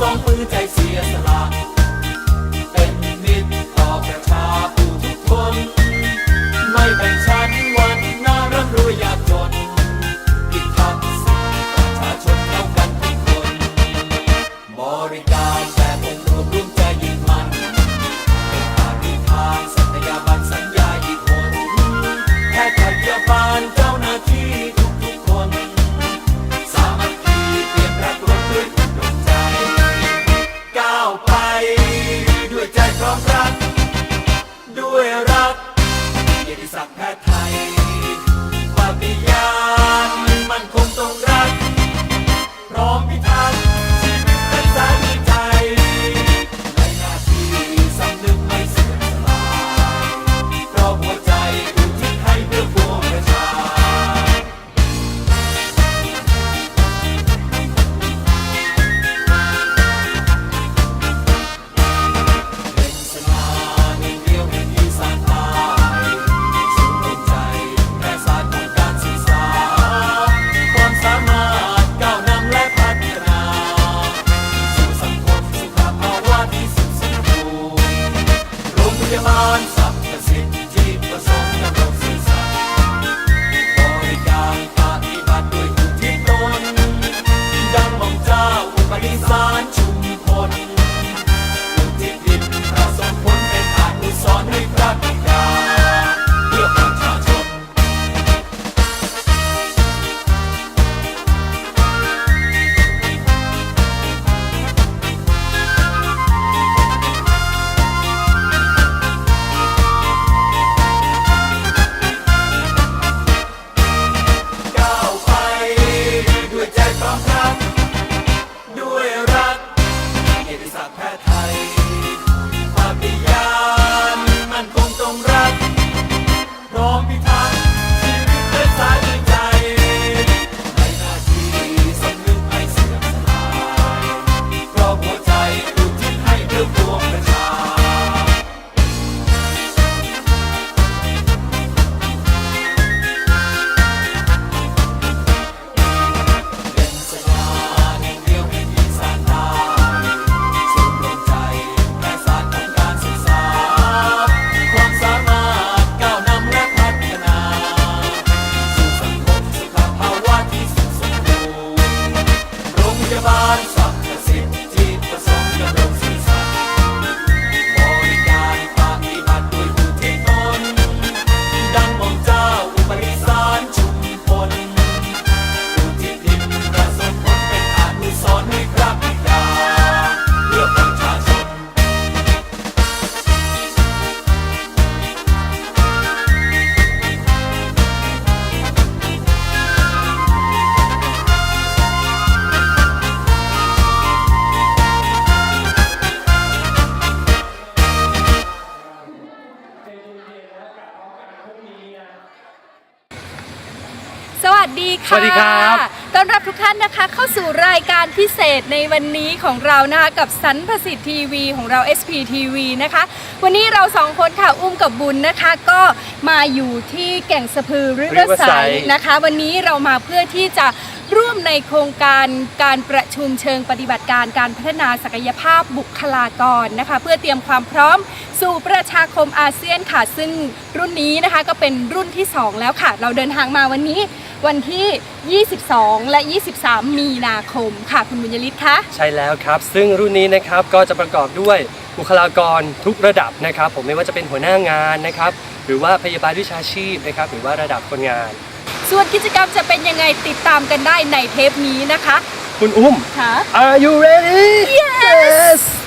สองปืนใจเสียสละ วัสดีค่ะสวัสดีครับต้อนรับทุกท่านนะคะเข้าสู่รายการพิเศษในวันนี้ของเรานะคะกับสันประสิทธิ์ทีวีของเรา SPTV นะคะ วันนี้เราสองคนค่ะอุ้มกับบุญนะคะ ก็มาอยู่ที่แก่งสะพือริเวอร์ไซ Riverside ด์นะคะ วันนี้เรามาเพื่อที่จะ ร่วมในโครงการการประชุมเชิงปฏิบัติการการพัฒนาศักยภาพบุคลากรนะคะ เพื่อเตรียมความพร้อมสู่ประชาคมอาเซียนค่ะ ซึ่งรุ่นนี้นะคะก็เป็นรุ่นที่ 2 แล้วค่ะ เราเดินทางมาวันนี้วันที่ 22 และ 23 มีนาคมค่ะคุณบุญยฤทธิ์คะใช่แล้วครับ ซึ่งรุ่นนี้นะครับก็จะประกอบด้วยบุคลากรทุกระดับนะครับ ผมไม่ว่าจะเป็นหัวหน้างานนะครับ หรือว่าพยาบาลวิชาชีพนะครับ หรือว่าระดับคนงาน ส่วนกิจกรรมจะเป็นยังไงติดตามกันได้ในเทปนี้นะคะ คุณอุ้ม ค่ะ Are you ready Yes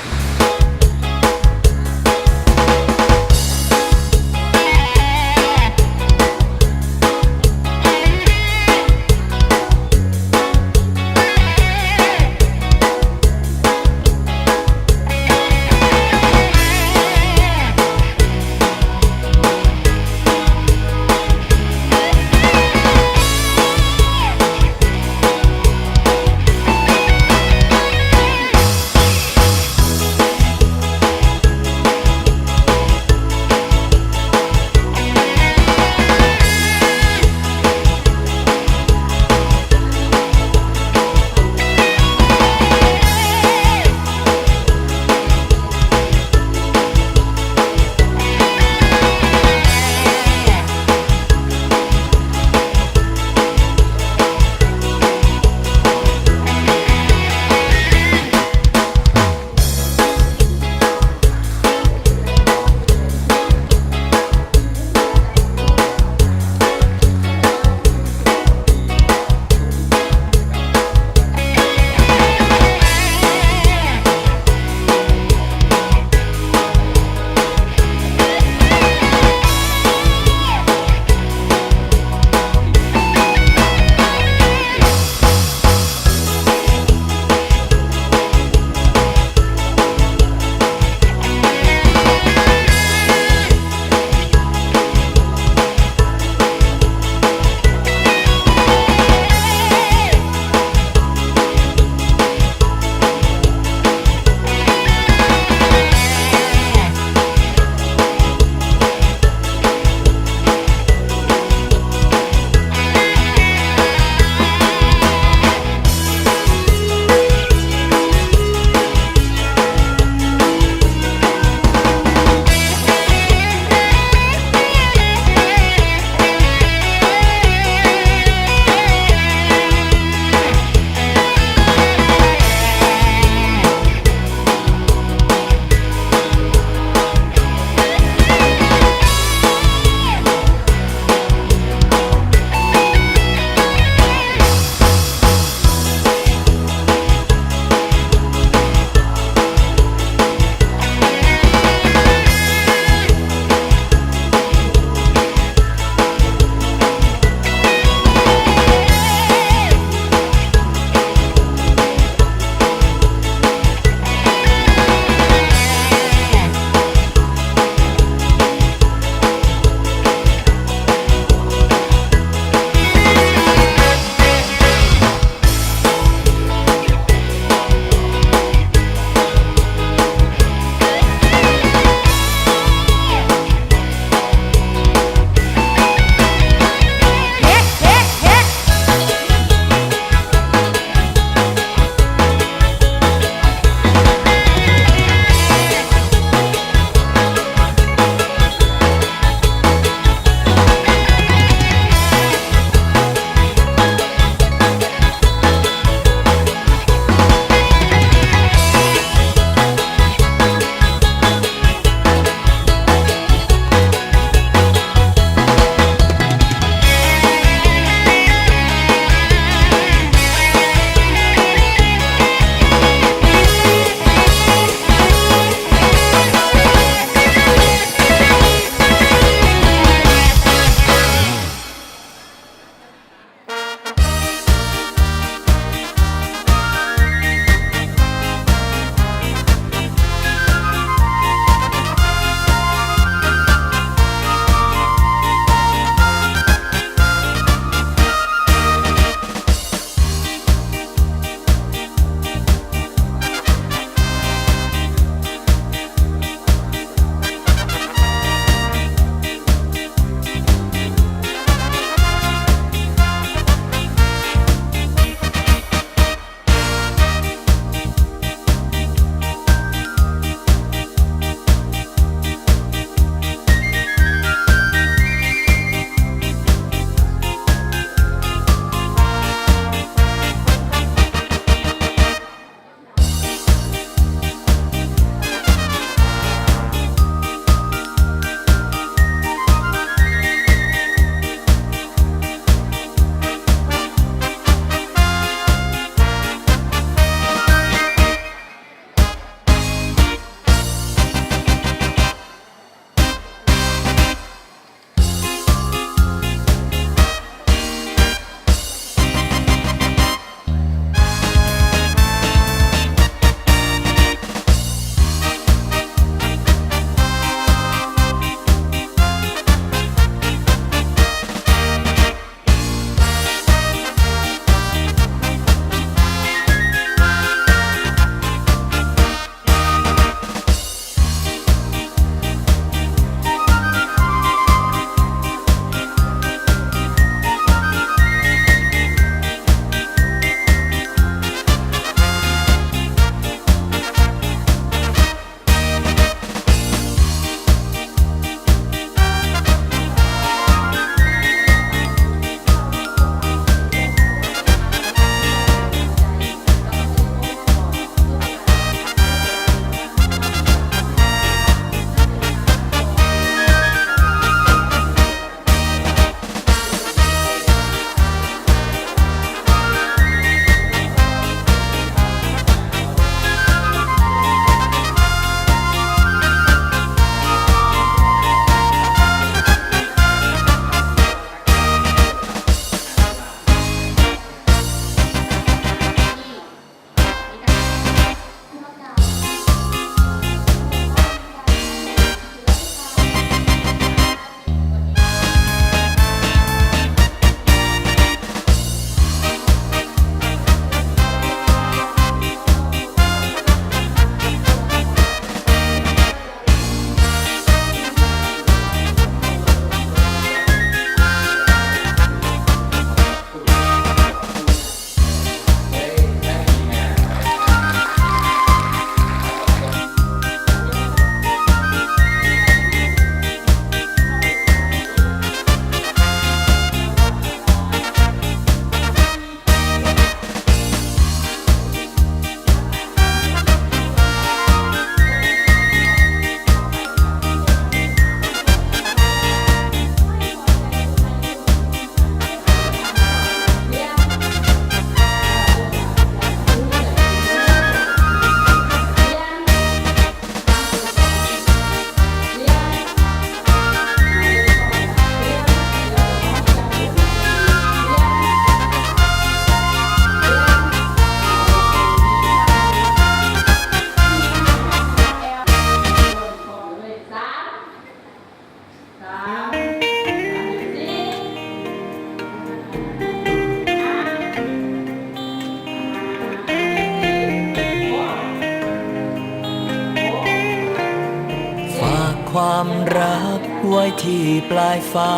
กไว้ที่ปลายฟ้า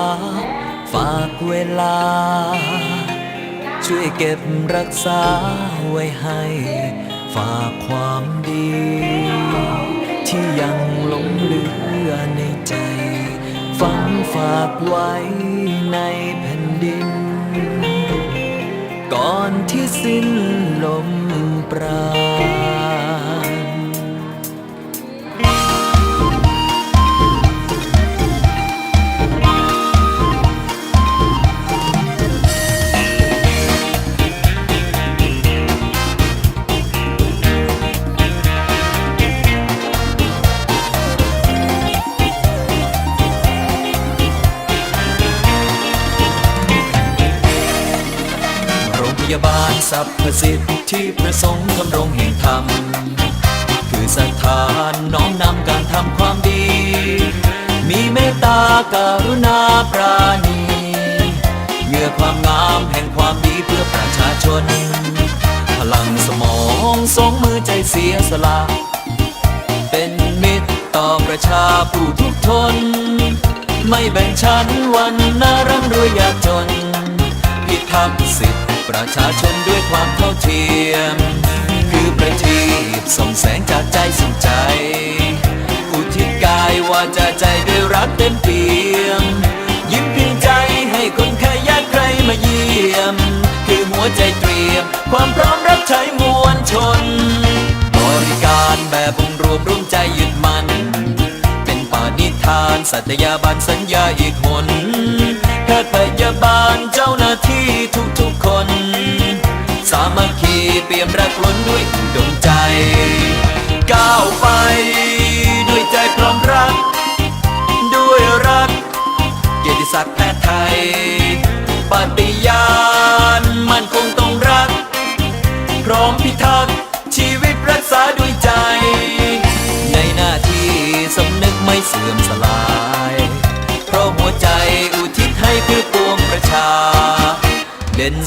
ฝากเวลา ช่วยเก็บรักษาไว้ให้ ฝากความดี ที่ยังหลงเหลือในใจ ฝังฝากไว้ในแผ่นดิน ก่อนที่สิ้นลมปราณาบาลสรรพสิทธิ์ที่ประสงค์ทำรงแห่งธรรม คือสถานน้อมนำการทำความดี มีเมตตาการุณาปราณีเหงื่อความงามแห่งความดีเพื่อประชาชน พลังสมองสองมือใจเสียสละ เป็นมิตรต่อประชาผู้ทุกทน ไม่แบ่งชั้นวันนาร่ำรวยยากจนพิทักษ์สิทธิ ประชาชนด้วยความเท่าเทียม คือประทีปส่องแสงจากใจสู่ใจ อุทิศกายวาจาใจด้วยรักเต็มเปี่ยม ยิ้มเพียงใจให้คนขยันใครมาเยี่ยม คือหัวใจเตรียม ความพร้อมรับใช้มวลชน บริการแบบองรวมร่วมใจยึดมันเป็นปาณิธาน สัตยาบันสัญญาอีกหนแพทย์พยาบาล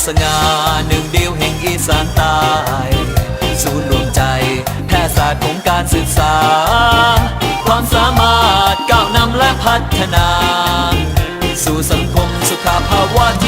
สง่าหนึ่งเดียวแห่งอีสานใต้ศูนย์รวมใจแพทยศาสตร์ของการศึกษา ความสามารถก้าวนำและพัฒนา สู่สังคมสุขภาวะที่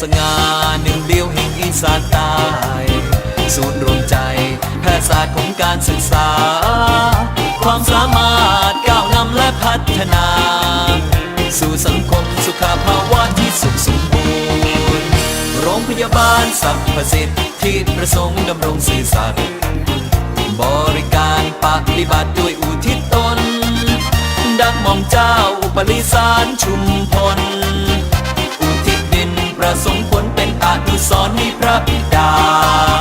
สง่าหนึ่งเดียวแห่งอีสานใต้ศูนย์รวมใจแพทยศาสตร์ของการศึกษา ความสามารถก้าวนำและพัฒนา สู่สังคมสุขภาวะที่สุขสมบูรณ์ โรงพยาบาลสรรพสิทธิ์ที่ประสงค์ดำรงสื่อสัตย์บริการปฏิบัติด้วยอุทิศตน ดังมอมเจ้าปริสารชุมพล สงค์ผลเป็นอนุสรณ์มีพระบิดา